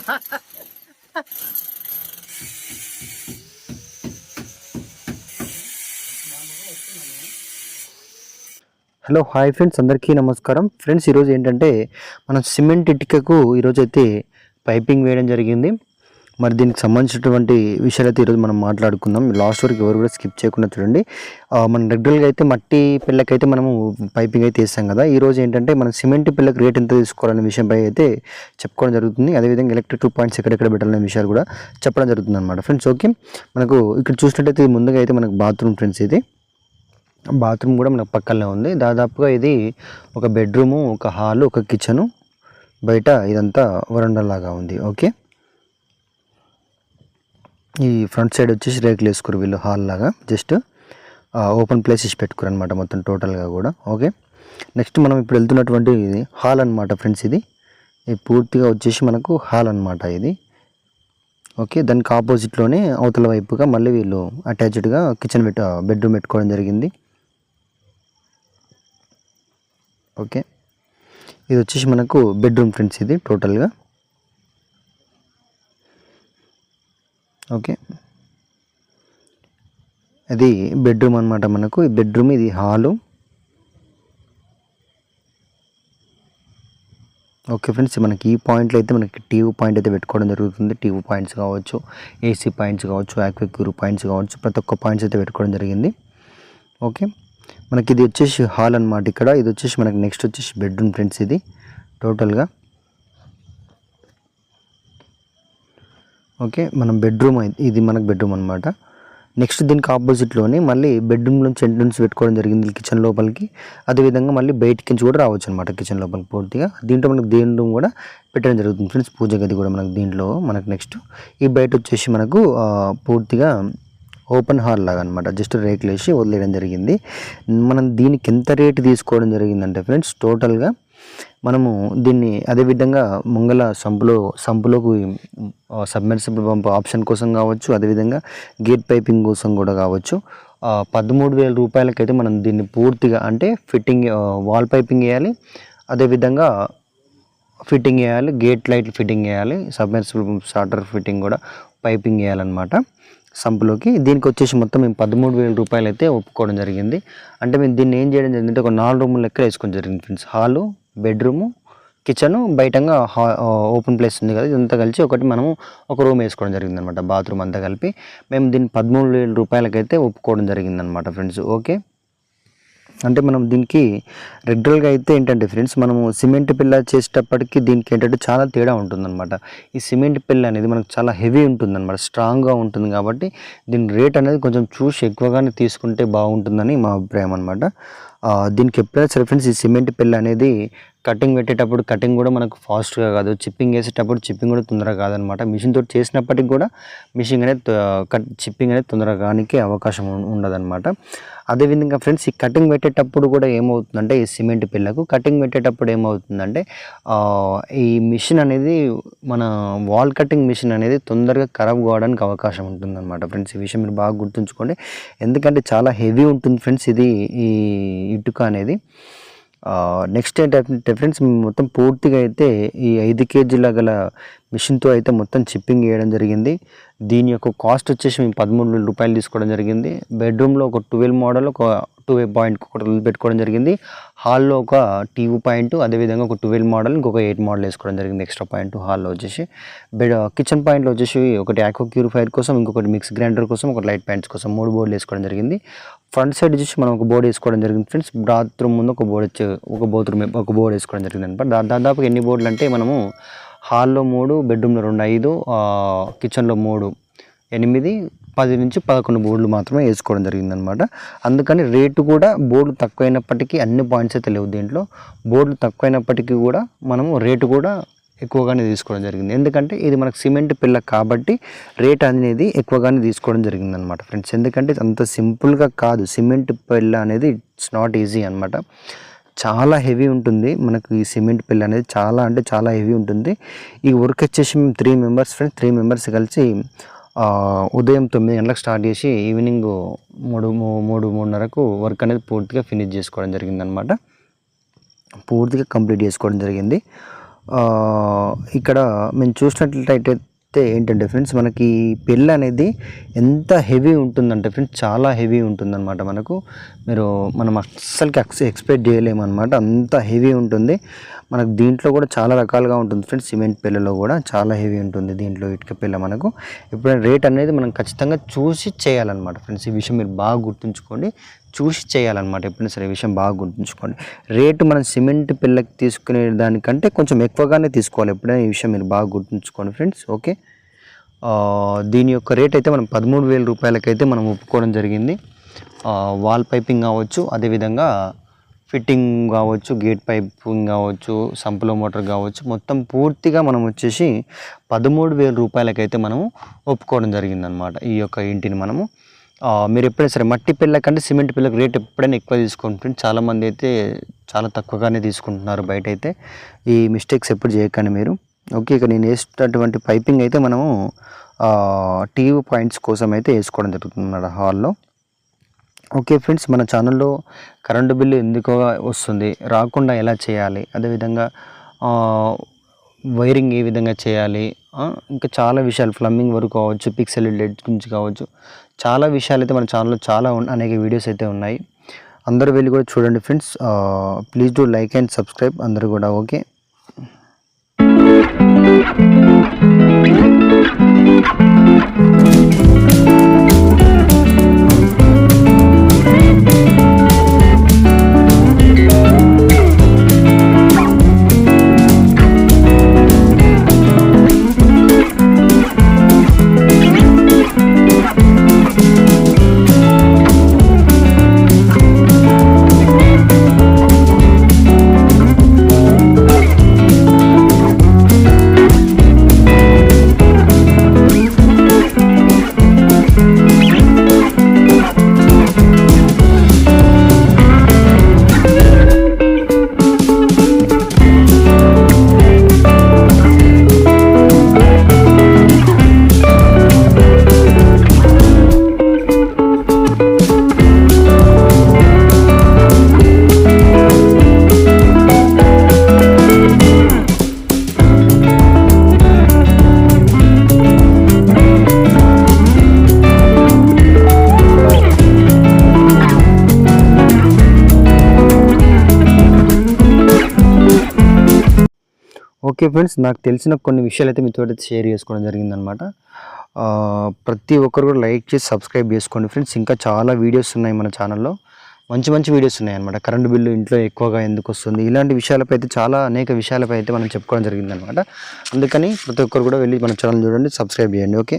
Hello hi friends అందరికీ నమస్కారం. Friends ఈరోజు ఏంటంటే మనం సిమెంట్ ఇటుకకు ఈరోజైతే పైపింగ్ వేయడం జరిగింది. మరి దీనికి సంబంధించినటువంటి విషయాలైతే ఈరోజు మనం మాట్లాడుకుందాం. లాస్ట్ వరకు ఎవరు కూడా స్కిప్ చేయకుండా చూడండి. మనం రెగ్యులర్గా అయితే మట్టి పిల్లకైతే మనము పైపింగ్ అయితే వేస్తాం కదా. ఈరోజు ఏంటంటే మనం సిమెంట్ పిల్లకి రేట్ ఎంత తీసుకోవాలనే విషయంపై అయితే చెప్పుకోవడం జరుగుతుంది. అదేవిధంగా ఎలక్ట్రిక్ టూ పాయింట్స్ ఎక్కడెక్కడ పెట్టాలనే విషయాలు కూడా చెప్పడం జరుగుతుంది అనమాట ఫ్రెండ్స్ ఓకే. మనకు ఇక్కడ చూసినట్టయితే ముందుగా అయితే మనకు బాత్రూమ్ ఫ్రెండ్స్ ఇది. బాత్రూమ్ కూడా మనకు పక్కనే ఉంది. దాదాపుగా ఇది ఒక బెడ్రూము ఒక హాలు ఒక కిచెను. బయట ఇదంతా వరండా లాగా ఉంది. ఓకే. ఈ ఫ్రంట్ సైడ్ వచ్చేసి రేకులు వేసుకోరు వీళ్ళు హాల్ లాగా జస్ట్ ఓపెన్ ప్లేసెస్ పెట్టుకోరు అనమాట మొత్తం టోటల్గా కూడా. ఓకే? నెక్స్ట్ మనం ఇప్పుడు వెళ్తున్నటువంటి ఇది హాల్ అనమాట ఫ్రెండ్స్ ఇది. ఇది పూర్తిగా వచ్చేసి మనకు హాల్ అనమాట ఇది. ఓకే? దానికి ఆపోజిట్లోనే అవతల వైపుగా మళ్ళీ వీళ్ళు అటాచ్డ్గా కిచెన్ పెట్ట బెడ్రూమ్ పెట్టుకోవడం జరిగింది. ఓకే? ఇది వచ్చేసి మనకు బెడ్రూమ్ ఫ్రెండ్స్ ఇది టోటల్గా ఓకే. అది బెడ్రూమ్ అనమాట మనకు. ఈ బెడ్రూమ్ ఇది హాలు. ఓకే ఫ్రెండ్స్ మనకి ఈ పాయింట్లో అయితే మనకి టీవీ పాయింట్ అయితే పెట్టుకోవడం జరుగుతుంది. టీవీ పాయింట్స్ కావచ్చు ఏసీ పాయింట్స్ కావచ్చు యాక్విక్యూర్ పాయింట్స్ కావచ్చు ప్రతి ఒక్క పాయింట్స్ అయితే పెట్టుకోవడం జరిగింది. ఓకే. మనకి ఇది వచ్చేసి హాల్ అన్నమాట ఇక్కడ. ఇది వచ్చేసి మనకి నెక్స్ట్ వచ్చేసి బెడ్రూమ్ ఫ్రెండ్స్ ఇది టోటల్గా. ఓకే మనం బెడ్రూమ్ ఇది మనకు బెడ్రూమ్ అనమాట నెక్స్ట్ దీనికి ఆపోజిట్లోనే మళ్ళీ బెడ్రూమ్లోంచి ఎంట్రన్స్ పెట్టుకోవడం జరిగింది కిచెన్ లోపలికి. అదేవిధంగా మళ్ళీ బయటికి నుంచి కూడా రావచ్చు అనమాట కిచెన్ లోపలికి పూర్తిగా. దీంట్లో మనకు దేని రూమ్ కూడా పెట్టడం జరుగుతుంది ఫ్రెండ్స్ పూజ గది కూడా మనకు దీంట్లో మనకు నెక్స్ట్ ఈ బయట వచ్చేసి మనకు పూర్తిగా ఓపెన్ హాల్ లాగా అనమాట జస్ట్ రేకులు వేసి వదిలేయడం జరిగింది. మనం దీనికి ఎంత రేటు తీసుకోవడం జరిగిందంటే ఫ్రెండ్స్ టోటల్గా మనము దీన్ని అదేవిధంగా ముంగల సంపులో సంపులోకి సబ్మెర్సిబుల్ పంప్ ఆప్షన్ కోసం కావచ్చు అదేవిధంగా గేట్ పైపింగ్ కోసం కూడా కావచ్చు. పదమూడు వేల రూపాయలకైతే మనం దీన్ని పూర్తిగా అంటే ఫిట్టింగ్ వాల్ పైపింగ్ వేయాలి. అదేవిధంగా ఫిట్టింగ్ వేయాలి గేట్ లైట్లు ఫిట్టింగ్ వేయాలి సబ్మెర్సిబుల్ స్టార్టర్ ఫిట్టింగ్ కూడా పైపింగ్ వేయాలన్నమాట సంపులోకి. దీనికి వచ్చేసి మొత్తం మేము పదమూడు వేల రూపాయలు అయితే ఒప్పుకోవడం జరిగింది. అంటే మేము దీన్ని ఏం చేయడం జరిగింది ఒక నాలుగు రూములు లెక్క వేసుకోవడం జరిగింది ఫ్రెండ్స్ హాలు బెడ్రూము కిచెన్ బయటంగా హా ఓపెన్ ప్లేస్ ఉంది కదా ఇదంతా కలిసి ఒకటి మనము ఒక రూమ్ వేసుకోవడం జరిగింది అనమాట బాత్రూమ్ అంతా కలిపి. మేము దీన్ని పదమూడు వేల రూపాయలకైతే ఒప్పుకోవడం జరిగింది అనమాట ఫ్రెండ్స్ ఓకే? అంటే మనం దీనికి రెగ్యులర్గా అయితే ఏంటంటే ఫ్రెండ్స్ మనము సిమెంట్ పిల్ల చేసేటప్పటికి దీనికి ఏంటంటే చాలా తేడా ఉంటుందన్నమాట ఈ సిమెంట్ పిల్ల అనేది మనకు చాలా హెవీ ఉంటుందన్నమాట స్ట్రాంగ్గా ఉంటుంది కాబట్టి దీని రేట్ అనేది కొంచెం చూసి ఎక్కువగానే తీసుకుంటే బాగుంటుందని మా అభిప్రాయం అనమాట. దీనికి ఎప్పుడైనా రిఫరెన్స్ ఫ్రెండ్స్ ఈ సిమెంట్ పిల్ల అనేది కటింగ్ పెట్టేటప్పుడు కటింగ్ కూడా మనకు ఫాస్ట్గా కాదు. చిప్పింగ్ వేసేటప్పుడు చిప్పింగ్ కూడా తొందరగా కాదనమాట. మిషన్ తోటి చేసినప్పటికి కూడా మిషన్ అనేది కట్ చిప్పింగ్ అనేది తొందరగా కానికి అవకాశం ఉండదనమాట. ఉండదన్నమాట అదేవిధంగా ఫ్రెండ్స్ ఈ కటింగ్ పెట్టేటప్పుడు కూడా ఏమవుతుందంటే ఈ సిమెంట్ పిల్లకు కటింగ్ పెట్టేటప్పుడు ఏమవుతుందంటే ఈ మిషన్ అనేది మన వాల్ కటింగ్ మిషన్ అనేది తొందరగా ఖరాబ్ కావడానికి అవకాశం ఉంటుందన్నమాట ఫ్రెండ్స్ ఈ విషయం మీరు బాగా గుర్తుంచుకోండి. ఎందుకంటే చాలా హెవీ ఉంటుంది ఫ్రెండ్స్ ఇది ఈ ఇటుక అనేది. నెక్స్ట్ ఏంటంటే ఫ్రెండ్స్ మొత్తం పూర్తిగా అయితే ఈ ఐదు కేజీల గల మిషన్తో అయితే మొత్తం చిప్పింగ్ చేయడం జరిగింది. దీని యొక్క కాస్ట్ వచ్చేసి మేము పదమూడు వేల రూపాయలు తీసుకోవడం జరిగింది. బెడ్రూమ్లో ఒక ట్వెల్వ్ మోడల్ ఒక టూ పాయింట్ ఒకటి పెట్టుకోవడం జరిగింది. హాల్లో ఒక టీవీ పాయింట్ అదేవిధంగా ఒక ట్వెల్వ్ మోడల్ ఇంకొక ఎయిట్ మోడల్ వేసుకోవడం జరిగింది ఎక్స్ట్రా పాయింట్ హాల్లో వచ్చేసి. బెడ్ కిచెన్ పాయింట్లో వచ్చేసి ఒకటి యాక్వో క్యూరిఫైర్ కోసం ఇంకొకటి మిక్స్ గ్రైండర్ కోసం ఒక లైట్ ప్యాంట్స్ కోసం మూడు బోర్డులు వేసుకోవడం జరిగింది. ఫ్రంట్ సైడ్ వచ్చేసి మనం ఒక బోర్డు వేసుకోవడం జరిగింది ఫ్రెండ్స్. బాత్రూమ్ ముందు ఒక బోర్డు వచ్చి ఒక బాత్రూమ్ ఒక బోర్డు వేసుకోవడం జరిగింది అనమాట. దా- దాదాపు ఎన్ని బోర్డులు అంటే మనము హాల్లో మూడు బెడ్రూమ్లో రెండు ఐదు కిచెన్లో మూడు ఎనిమిది పది నుంచి పదకొండు బోర్డులు మాత్రమే వేసుకోవడం జరిగిందనమాట అందుకని రేటు కూడా బోర్డు తక్కువైనప్పటికీ అన్ని పాయింట్స్ అయితే లేవు దీంట్లో. బోర్డులు తక్కువైనప్పటికీ కూడా మనము రేటు కూడా ఎక్కువగానే తీసుకోవడం జరిగింది. ఎందుకంటే ఇది మనకు సిమెంట్ పిల్ల కాబట్టి రేట్ అనేది ఎక్కువగానే తీసుకోవడం జరిగింది అనమాట ఫ్రెండ్స్ ఎందుకంటే అంత సింపుల్గా కాదు. సిమెంట్ పిల్ల అనేది ఇట్స్ నాట్ ఈజీ అనమాట చాలా హెవీ ఉంటుంది. మనకు ఈ సిమెంట్ పిల్ల అనేది చాలా అంటే చాలా హెవీ ఉంటుంది. ఈ వర్క్ వచ్చేసి మేము three members friends three members కలిసి ఉదయం తొమ్మిది గంటలకు స్టార్ట్ చేసి ఈవినింగ్ మూడు మూ- మూడు మూడున్నరకు వర్క్ అనేది పూర్తిగా ఫినిష్ చేసుకోవడం జరిగింది అనమాట పూర్తిగా కంప్లీట్ చేసుకోవడం జరిగింది. ఇక్కడ మేము చూసినట్లయితే ఏంటంటే ఫ్రెండ్స్ మనకి పెళ్ళి అనేది ఎంత హెవీ ఉంటుందంటే ఫ్రెండ్స్ చాలా హెవీ ఉంటుందన్నమాట మనకు. మీరు మనం అస్సలకి ఎక్స్పెక్ట్ చేయలేము అనమాట అంత హెవీ ఉంటుంది. మనకు దీంట్లో కూడా చాలా రకాలుగా ఉంటుంది ఫ్రెండ్స్ సిమెంట్ పెళ్ళలో కూడా చాలా హెవీ ఉంటుంది దీంట్లో ఇటుక పిల్ల మనకు. ఎప్పుడైనా రేట్ అనేది మనం ఖచ్చితంగా చూసి చేయాలన్నమాట ఫ్రెండ్స్. ఈ విషయం మీరు బాగా గుర్తుంచుకోండి. చూసి చేయాలన్నమాట. ఎప్పుడైనా సరే విషయం బాగా గుర్తుంచుకోండి. రేటు మనం సిమెంట్ పిల్లకి తీసుకునే దానికంటే కొంచెం ఎక్కువగానే తీసుకోవాలి. ఎప్పుడైనా ఈ విషయం మీరు బాగా గుర్తుంచుకోండి ఫ్రెండ్స్. ఓకే? దీని యొక్క రేట్ అయితే మనం పదమూడు వేల రూపాయలకైతే మనం ఒప్పుకోవడం జరిగింది. వాల్ పైపింగ్ కావచ్చు అదేవిధంగా ఫిట్టింగ్ కావచ్చు గేట్ పైపింగ్ కావచ్చు సంపులో మోటార్ కావచ్చు మొత్తం పూర్తిగా మనం వచ్చేసి పదమూడు వేల రూపాయలకైతే మనము ఒప్పుకోవడం జరిగిందనమాట ఈ యొక్క ఇంటిని మనము మీరు ఎప్పుడైనా సరే మట్టి పిల్ల కంటే సిమెంట్ పిల్లకు రేట్ ఎప్పుడైనా ఎక్కువ తీసుకోండి చాలామంది అయితే చాలా తక్కువగానే తీసుకుంటున్నారు బయట అయితే ఈ మిస్టేక్స్ ఎప్పుడు చేయకండి మీరు. ఓకే ఇక నేను వేసేటటువంటి పైపింగ్ అయితే మనము టీవీ పాయింట్స్ కోసం అయితే వేసుకోవడం జరుగుతుంది హాల్లో. ఓకే ఫ్రెండ్స్ మన ఛానల్లో కరెంటు బిల్లు ఎందుకు వస్తుంది రాకుండా ఎలా చేయాలి అదేవిధంగా వైరింగ్ ఏ విధంగా చేయాలి ఇంకా చాలా విషయాలు. ప్లంబింగ్ వరకు కావచ్చు పిక్సెల్ లెడ్ గురించి కావచ్చు. చాలా విషయాలు అయితే మన ఛానల్లో చాలా అనేక వీడియోస్ అయితే ఉన్నాయి. అందరూ వెళ్ళి కూడా చూడండి friends please do like and subscribe అందరూ కూడా ఓకే ఓకే ఫ్రెండ్స్ నాకు తెలిసిన కొన్ని విషయాలు అయితే మీతో అయితే షేర్ చేసుకోవడం జరిగిందనమాట అనమాట ప్రతి ఒక్కరు కూడా లైక్ చేసి సబ్స్క్రైబ్ చేసుకోండి ఫ్రెండ్స్. ఇంకా చాలా వీడియోస్ ఉన్నాయి మన ఛానల్లో. మంచి మంచి వీడియోస్ ఉన్నాయి అనమాట కరెంటు బిల్లు ఇంట్లో ఎక్కువగా ఎందుకు వస్తుంది? ఇలాంటి విషయాలపై అయితే చాలా అనేక విషయాలపై అయితే మనం చెప్పుకోవడం జరిగిందనమాట అందుకని ప్రతి ఒక్కరు కూడా వెళ్ళి మన ఛానల్ చూడండి సబ్స్క్రైబ్ చేయండి. ఓకే?